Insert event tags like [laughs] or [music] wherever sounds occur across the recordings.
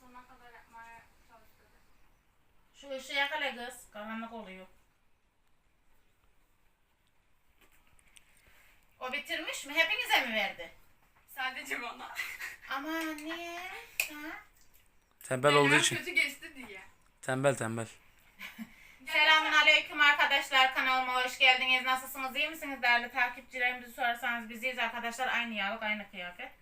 sonuna kadar yapmaya çalıştı. Şu ışığı yakala kız. Karanlık oluyor. O bitirmiş mi? Hepinize mi verdi? Sadece bana. Aman niye? Ha? Tembel olduğu için. kötü geçti diye. Tembel tembel. Selamun aleyküm arkadaşlar. Kanalıma hoş geldiniz. Nasılsınız? iyi misiniz değerli takipçilerimizi sorarsanız biziz arkadaşlar. Aynı yağlık, aynı kıyafet.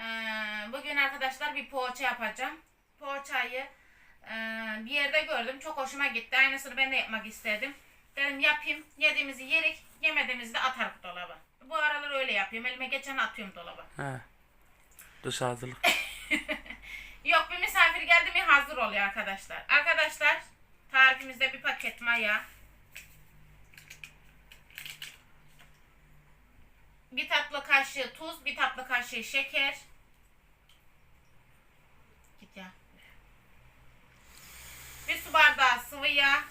Ee, bugün arkadaşlar bir poğaça yapacağım. Poğaçayı e, bir yerde gördüm. Çok hoşuma gitti. Aynısını ben de yapmak istedim. Dedim yapayım. Yediğimizi yerik. Yemediğimizi de atarım dolaba. Bu aralar öyle yapıyorum. Elime geçen atıyorum dolaba. He. Dış hazırlık. [laughs] Yok bir misafir geldi mi hazır oluyor arkadaşlar. Arkadaşlar tarifimizde bir paket maya. Bir tatlı kaşığı tuz, bir tatlı kaşığı şeker. Ya. Bir su bardağı sıvı yağ.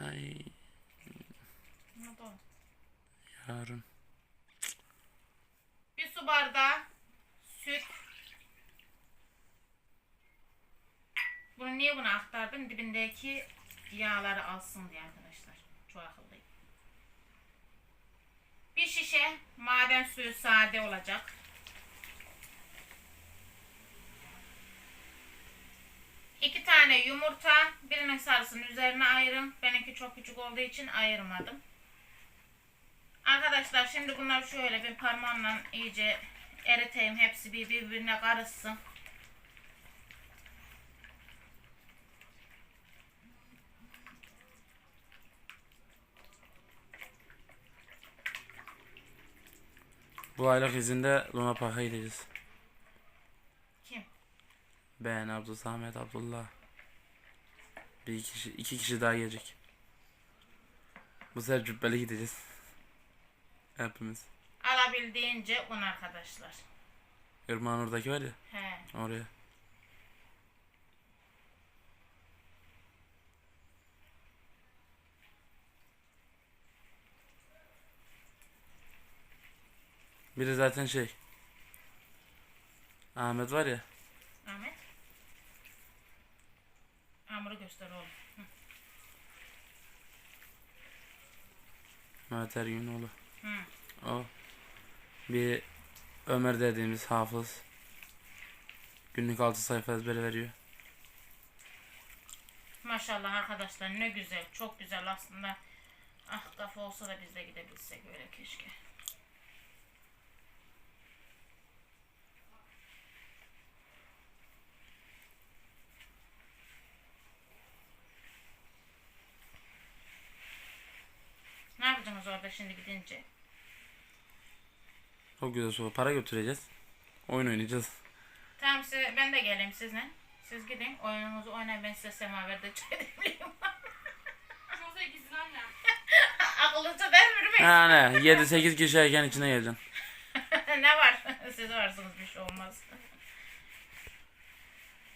Ay Ne oldu? yarın. Bir su bardağı süt. Bunu niye buna aktardım? Dibindeki yağları alsın diye arkadaşlar. Çok akıllıyım. Bir şişe maden suyu sade olacak. İki tane yumurta. Birinin sarısını üzerine ayırın. Benimki çok küçük olduğu için ayırmadım. Arkadaşlar şimdi bunları şöyle bir parmağımla iyice eriteyim. Hepsi bir birbirine karışsın. Bu aylık izinde Luna Park'a gideceğiz. Kim? Ben, Ahmet, Abdullah. Bir iki kişi, iki kişi daha gelecek. Bu sefer cübbeli gideceğiz. Hepimiz. Alabildiğince un arkadaşlar. Irmağın oradaki var ya. He. Oraya. Biri zaten şey. Ahmet var ya. Ahmet. Hamuru göster oğlum. Hı. Ergünoğlu. Hı. O. Bir Ömer dediğimiz hafız. Günlük altı sayfa ezbere veriyor. Maşallah arkadaşlar ne güzel. Çok güzel aslında. Ah kafa olsa da biz de gidebilsek öyle keşke. Ne orada şimdi gidince? Çok güzel soru. Para götüreceğiz. Oyun oynayacağız. Tamam size, ben de geleyim sizinle. Siz gidin oyununuzu oynayın ben size semaverde çay demleyeyim. Yoksa [laughs] ikisini anne. [laughs] Akıllıca değil mi? Yani 7-8 kişi erken içine geleceksin. [laughs] ne var? Siz varsınız bir şey olmaz.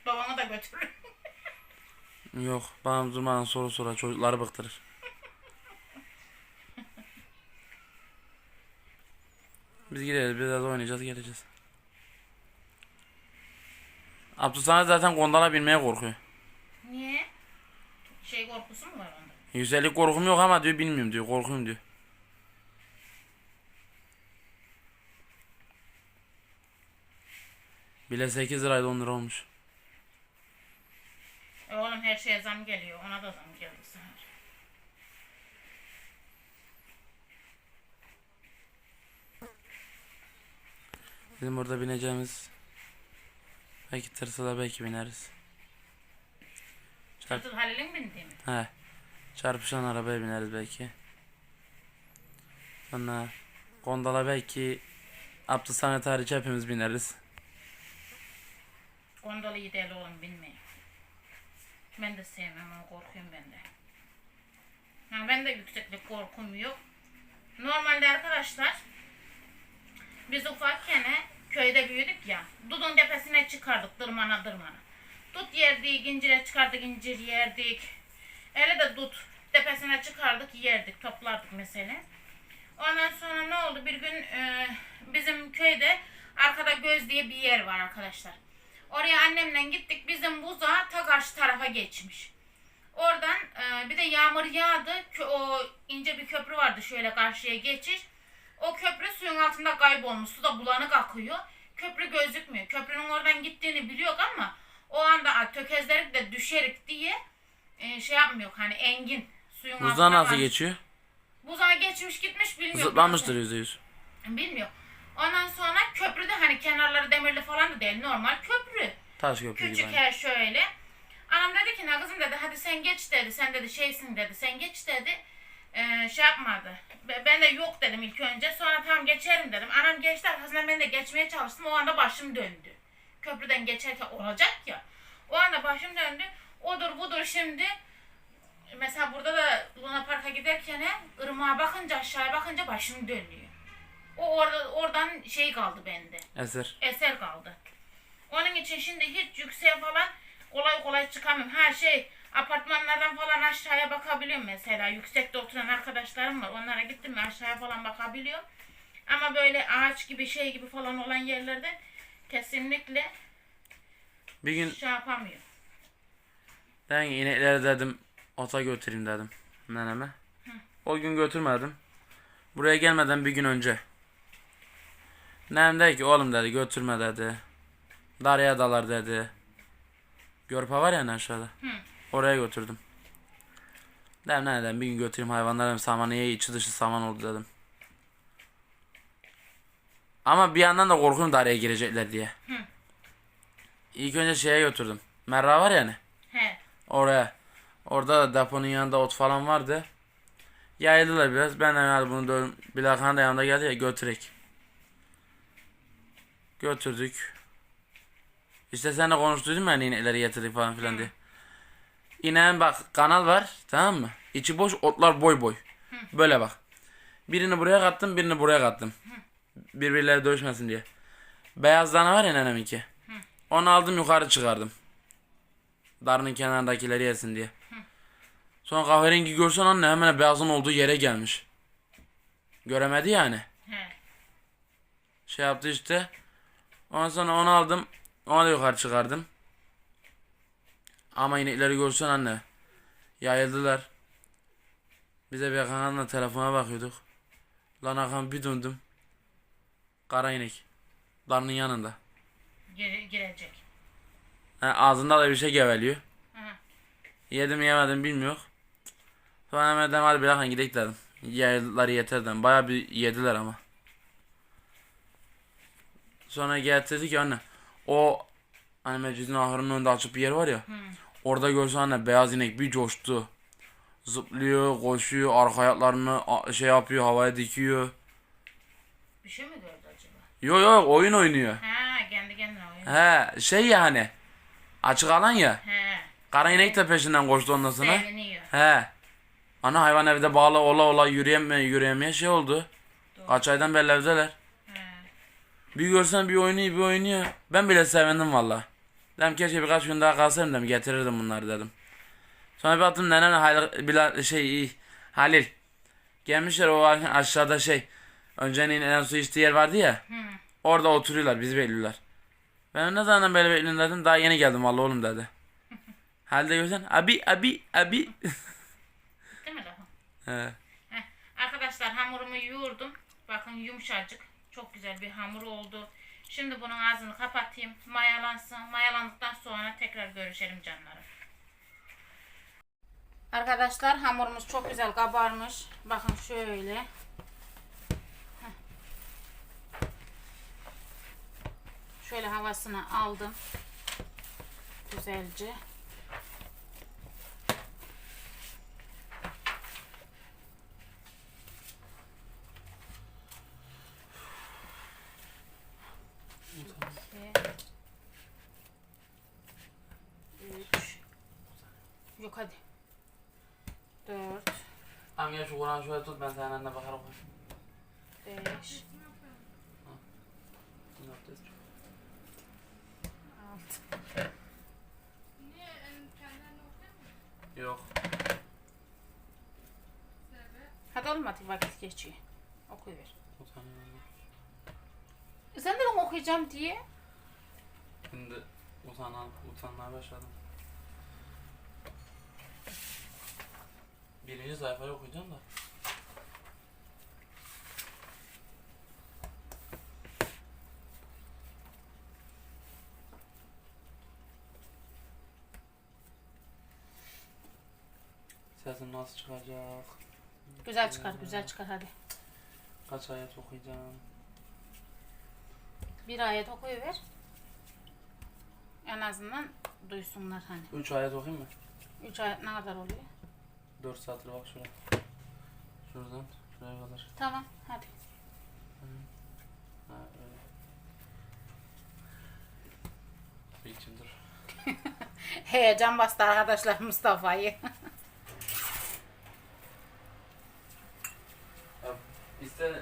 Babanı da götürün. Yok. Bana durmadan soru sorar. Çocukları bıktırır. Biz gideriz. Biraz oynayacağız. Geleceğiz. Abdülsamet zaten gondala binmeye korkuyor. Niye? Şey korkusu mu var onda? Yükselilik korkum yok ama diyor bilmiyorum diyor. Korkuyorum diyor. Bile 8 liraydı 10 lira olmuş. E oğlum her şeye zam geliyor. Ona da zam geldi sana. Bizim burada bineceğimiz belki tırsa belki bineriz. Çarp Tırtıl Halil'in bindiği mi? He. Çarpışan arabaya bineriz belki. Sonra gondola belki Abdülsamet hariç hepimiz bineriz. Gondolu iyi değil oğlum binmeyin. Ben de sevmem onu korkuyorum ben de. Ha, ben de yükseklik korkum yok. Normalde arkadaşlar biz ufakken köyde büyüdük ya. Dudun tepesine çıkardık dırmana dırmana. Dut yerdik, incire çıkardık, incir yerdik. Öyle de dut tepesine çıkardık, yerdik, toplardık mesela. Ondan sonra ne oldu? Bir gün e, bizim köyde arkada göz diye bir yer var arkadaşlar. Oraya annemle gittik. Bizim buza ta karşı tarafa geçmiş. Oradan e, bir de yağmur yağdı. O ince bir köprü vardı şöyle karşıya geçiş. O köprü suyun altında kaybolmuş. Su da bulanık akıyor. Köprü gözükmüyor. Köprünün oradan gittiğini biliyor ama o anda "Aa, tökezlerik de düşerik diye e, şey yapmıyor. Hani engin suyun Buzdan altında nasıl kalmış. geçiyor? Buzağa geçmiş gitmiş bilmiyorum. Zıplamıştır yüzde yüz. Bilmiyorum. Ondan sonra köprüde hani kenarları demirli falan da değil. Normal köprü. Taş köprü gibi. Küçük aynı. her şöyle. Anam dedi ki ne kızım dedi hadi sen geç dedi. Sen dedi şeysin dedi. Sen geç dedi. Ee, şey yapmadı. Be- Ben de yok dedim ilk önce. Sonra tamam geçerim dedim. Anam geçti arkasından ben de geçmeye çalıştım. O anda başım döndü. Köprüden geçerken olacak ya. O anda başım döndü. Odur budur şimdi. Mesela burada da Luna Park'a giderken he, ırmağa bakınca aşağıya bakınca başım dönüyor. O orada oradan şey kaldı bende Eser. eser kaldı. Onun için şimdi hiç yükseğe falan kolay kolay çıkamıyorum. Her şey apartmanlardan falan aşağıya bakabiliyorum mesela. Yüksekte oturan arkadaşlarım var. Onlara gittim mi aşağıya falan bakabiliyorum. Ama böyle ağaç gibi şey gibi falan olan yerlerde kesinlikle Bir gün şey yapamıyorum. ben inekleri dedim ota götüreyim dedim neneme. O gün götürmedim. Buraya gelmeden bir gün önce. Nenem dedi ki oğlum dedi götürme dedi. Darya dalar dedi. Görpa var ya hani aşağıda. Oraya götürdüm. Dedim ne dedim bir gün götüreyim hayvanlar dedim samanı ye içi dışı saman oldu dedim. Ama bir yandan da korkuyorum Darya'ya girecekler diye. İlk önce şeye götürdüm. Merra var ya hani. He. Oraya. Orada da deponun yanında ot falan vardı. Yayıldılar biraz. Ben de yani bunu da Bilal da yanında geldi ya götürek. Götürdük. İşte seninle konuştuydum ya hani inekleri getirdik falan filan diye. İneğin bak kanal var tamam mı? İçi boş otlar boy boy. Böyle bak. Birini buraya kattım birini buraya kattım. Birbirleri dövüşmesin diye. Beyaz dana var ya neneminki. Onu aldım yukarı çıkardım. Darının kenarındakileri yesin diye. Sonra kahverengi görsen anne hemen beyazın olduğu yere gelmiş. Göremedi yani. He. Şey yaptı işte. Ondan sonra onu aldım. Onu da yukarı çıkardım. Ama inekleri görsen anne. Yayıldılar. Bize bir Hakan'la telefona bakıyorduk. Lan Hakan bir döndüm. Kara inek. Darının yanında. Gire- girecek. Ha, ağzında da bir şey geveliyor. Hı. Yedim yemedim bilmiyor. Sonra hemen dedim hadi dakika gidelim dedim. Yayıldılar yeter dedim. Baya bir yediler ama. Sonra getirdi ki anne. O hani Mecidin ahırının önünde açık bir yer var ya. Orada görsen anne beyaz inek bir coştu. Zıplıyor, koşuyor, arka ayaklarını şey yapıyor, havaya dikiyor. Bir şey mi gördü acaba? Yo yo oyun oynuyor. Ha kendi kendine oyun. He şey yani. Açık alan ya. He. Kara inek de peşinden koştu ondan sonra. Seviniyor. He. Ana hayvan evde bağlı ola ola yürüyemeye yürüyemeye şey oldu. Kaç aydan beri evdeler. He. Bir görsen bir oynuyor bir oynuyor. Ben bile sevindim valla. Dedim keşke birkaç gün daha kalsaydım dedim getirirdim bunları dedim. Sonra bir baktım nenem Halil, Bilal, şey Halil. Gelmişler o aşağıda şey. Önceden inen su içtiği yer vardı ya. Hı. Orada oturuyorlar bizi bekliyorlar. Ben ne zaman böyle bekliyorum dedim. Daha yeni geldim valla oğlum dedi. [laughs] Halil de görsen abi abi abi. [laughs] Değil mi. Heh. Arkadaşlar hamurumu yoğurdum. Bakın yumuşacık. Çok güzel bir hamur oldu. Şimdi bunun ağzını kapatayım. Mayalansın. Mayalandıktan sonra tekrar görüşelim canlarım. Arkadaşlar hamurumuz çok güzel kabarmış. Bakın şöyle. Şöyle havasını aldım. Güzelce. İki. Üç. Yok hadi. Dört. Kur'an'ı şöyle tut ben senin önüne bakarım. Beş. Kendilerine okuyamıyor? Yok. Hadi oğlum hadi vakit geçiyor. Okuyuver. Utanıyorum. E Sen de okuyacağım diye. Şimdi Utan, utanmaya başladım. Birinci sayfayı okuyacağım da. Sesim nasıl çıkacak? Güzel çıkar, güzel çıkar hadi. Kaç ayet okuyacağım? Bir ayet okuyuver. En azından duysunlar hani. Üç ayet okuyayım mı? Üç ayet ne kadar oluyor? 4 saattir bak şuraya. Şuradan şuraya kadar. Tamam hadi. Ha öyle. Bir içim dur. [laughs] Heyecan bastı arkadaşlar Mustafa'yı. [laughs] Ya, İster...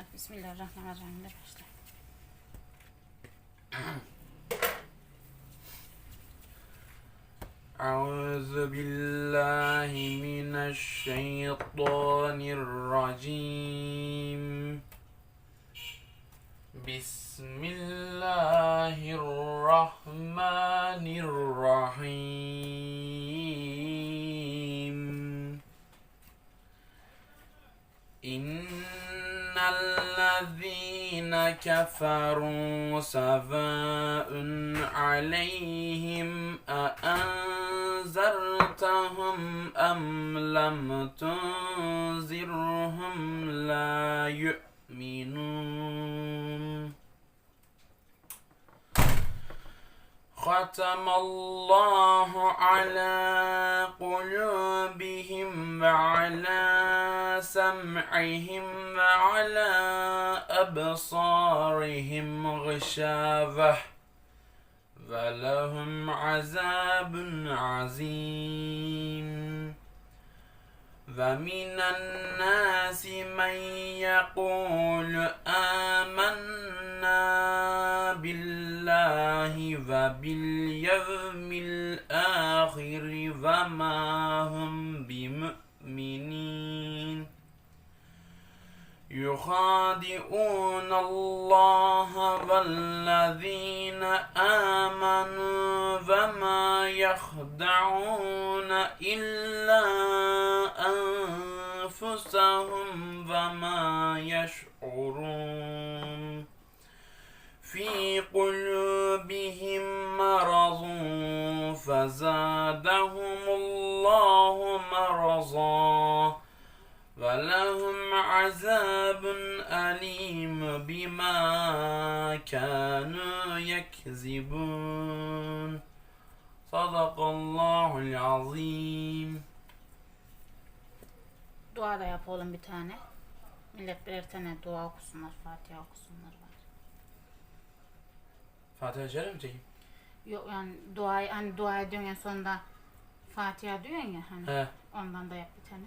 hadi Bismillahirrahmanirrahim de başla. أعوذ بالله من الشيطان الرجيم بسم الله الرحمن الرحيم إن الذين كفروا سواء عليهم أأنذرتهم أم لم تنذرهم لا يؤمنون ختم الله على قلوبهم وعلى سمعهم وعلى أبصارهم غشاوة. ولهم عذاب عظيم. ومن الناس من يقول آمنا وباليوم الآخر وما هم بمؤمنين. يخادعون الله والذين آمنوا وما يخدعون إلا فزادهم الله مرضا ولهم عذاب أليم بما كانوا يكذبون صدق الله العظيم Dua da yapalım bir tane. Millet birer tane dua okusunlar, Fatiha okusunlar. Fatiha şerif mi çekeyim? Yok yani dua hani dua ediyorsun ya sonunda Fatiha diyorsun ya hani. He. Ondan da yap bir tane.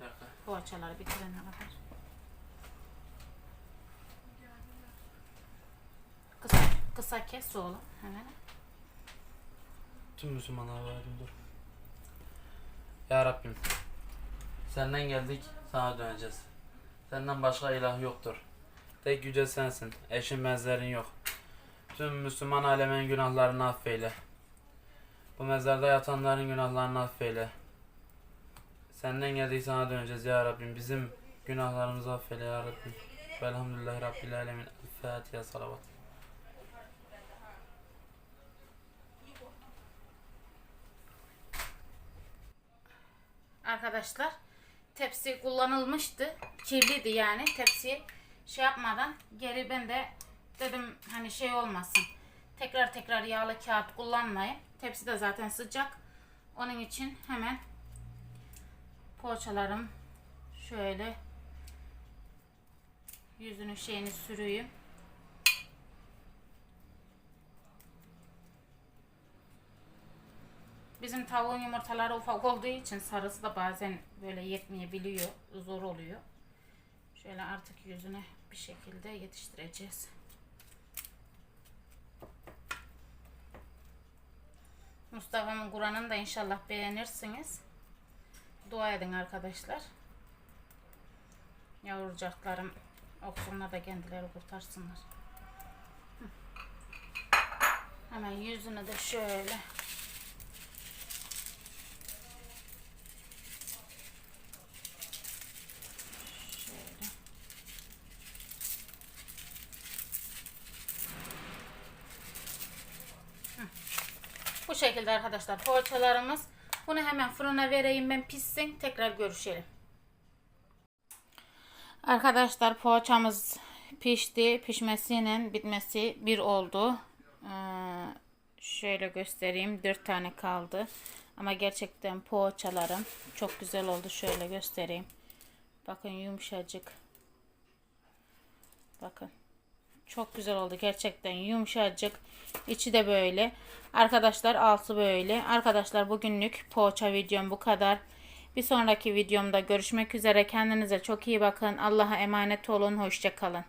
Bir dakika. Poğaçaları bitirene kadar. Kısa, kısa kes oğlum hemen. Tüm Müslümanlara verdim dur. Ya Rabbim. Senden geldik, sana döneceğiz. Senden başka ilah yoktur. Tek yüce sensin. Eşin benzerin yok. Tüm Müslüman alemin günahlarını affeyle. Bu mezarda yatanların günahlarını affeyle. Senden geldik sana döneceğiz ya Rabbim. Bizim günahlarımızı affeyle ya Rabbim. Velhamdülillahi Rabbil Alemin. Fatiha salavat. Arkadaşlar tepsi kullanılmıştı. Kirliydi yani. Tepsiyi şey yapmadan geri ben de dedim hani şey olmasın. Tekrar tekrar yağlı kağıt kullanmayın. Tepsi de zaten sıcak. Onun için hemen poğaçalarım şöyle yüzünün şeyini sürüyüm. Bizim tavuğun yumurtaları ufak olduğu için sarısı da bazen böyle yetmeyebiliyor. Zor oluyor. Şöyle artık yüzüne bir şekilde yetiştireceğiz. Mustafa'mın Kur'an'ını da inşallah beğenirsiniz. Dua edin arkadaşlar. Yavrucaklarım okusunlar da kendileri kurtarsınlar. Hemen yüzünü de. Şöyle. Bu şekilde arkadaşlar poğaçalarımız. Bunu hemen fırına vereyim ben pişsin. Tekrar görüşelim. Arkadaşlar poğaçamız pişti. Pişmesiyle bitmesi bir oldu. Ee, şöyle göstereyim. Dört tane kaldı. Ama gerçekten poğaçalarım çok güzel oldu. Şöyle göstereyim. Bakın yumuşacık. Bakın. Çok güzel oldu gerçekten yumuşacık. İçi de böyle. Arkadaşlar altı böyle. Arkadaşlar bugünlük poğaça videom bu kadar. Bir sonraki videomda görüşmek üzere. Kendinize çok iyi bakın. Allah'a emanet olun. Hoşça kalın.